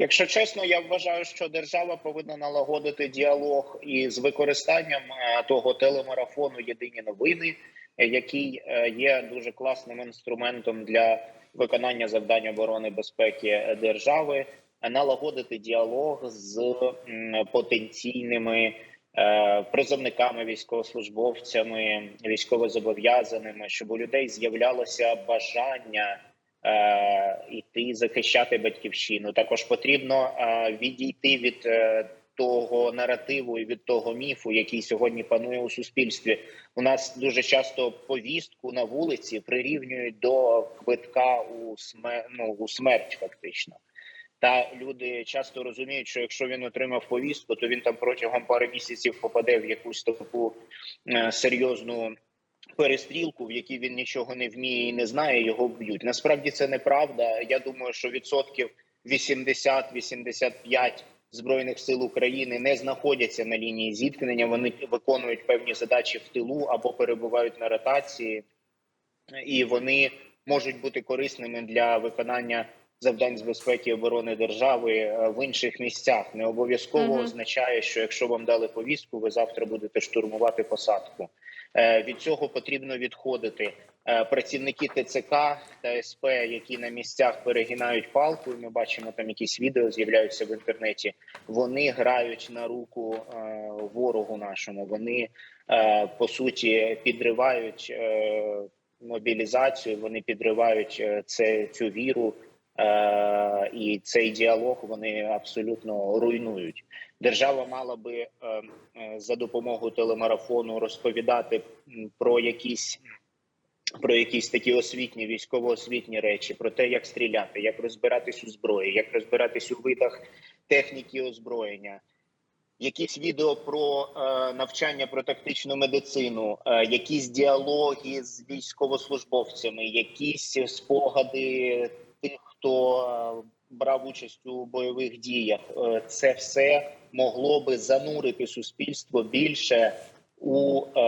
Якщо чесно, я вважаю, що держава повинна налагодити діалог із використанням е, того телемарафону Єдині новини, е, який е, є дуже класним інструментом для виконання завдань оборони безпеки держави, налагодити діалог з потенційними призовниками, військовослужбовцями, військовозобов'язаними, щоб у людей з'являлося бажання йти захищати батьківщину. Також потрібно е, відійти від е, того наративу і від того міфу, який сьогодні панує у суспільстві. У нас дуже часто повістку на вулиці прирівнюють до квитка у смер... ну, у смерть, фактично. Та люди часто розуміють, що якщо він отримав повістку, то він там протягом пари місяців попаде в якусь таку е, серйозну перестрілку, в якій він нічого не вміє і не знає, його вб'ють. Насправді це неправда. Я думаю, що відсотків 80-85 збройних сил України не знаходяться на лінії зіткнення. Вони виконують певні задачі в тилу або перебувають на ротації, і вони можуть бути корисними для виконання завдань з безпеки і оборони держави е, в інших місцях. Не обов'язково Мгм. означає, що якщо вам дали повістку, ви завтра будете штурмувати посадку. Е, Від цього потрібно відходити. Е, Працівники ТЦК та СП, які на місцях перегинають палку, ми бачимо там якісь відео з'являються в інтернеті. Вони грають на руку ворогу нашому. Вони по суті підривають мобілізацію. Вони підривають це цю віру. Е, і цей діалог вони абсолютно руйнують. Держава мала би е, е, за допомогою телемарафону розповідати про якісь про якісь такі освітні, військово-освітні речі, про те, як стріляти, як розбиратись у зброї, як розбиратись у видах техніки озброєння. Якісь відео про е, навчання про тактичну медицину, е, якісь діалоги з військовослужбовцями, якісь спогади тих, хто е, брав участь у бойових діях. Е, це все могло би занурити суспільство більше у е,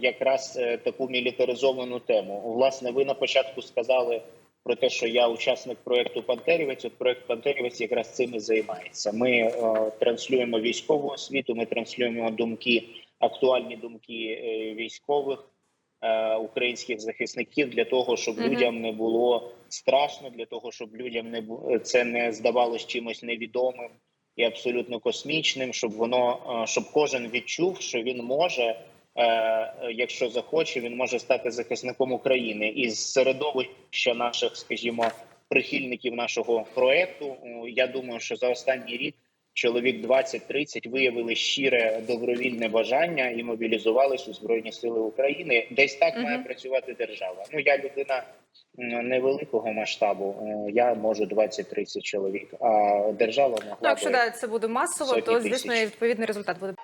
якраз таку мілітаризовану тему. Власне, ви на початку сказали про те, що я учасник проекту Пантерівець. От проект Пантерівець якраз цим і займається. Ми е, транслюємо військову освіту, ми транслюємо думки, актуальні думки військових українських захисників для того, щоб Мгм. людям не було страшно, для того, щоб людям не це не здавалось чимось невідомим і абсолютно космічним, щоб воно е, щоб кожен відчув, що він може. е, е, Якщо захоче, він може стати захисником України із середовища наших, скажімо, прихильників нашого проекту. Я думаю, що за останній рік чоловік 20-30 виявили щире добровільне бажання і мобілізувались у збройні сили України. Десь так має працювати держава. Ну я людина невеликого масштабу. Я можу 20-30 чоловік, а держава могла Ну, якщо да, це буде масово, то звісно і відповідний результат буде.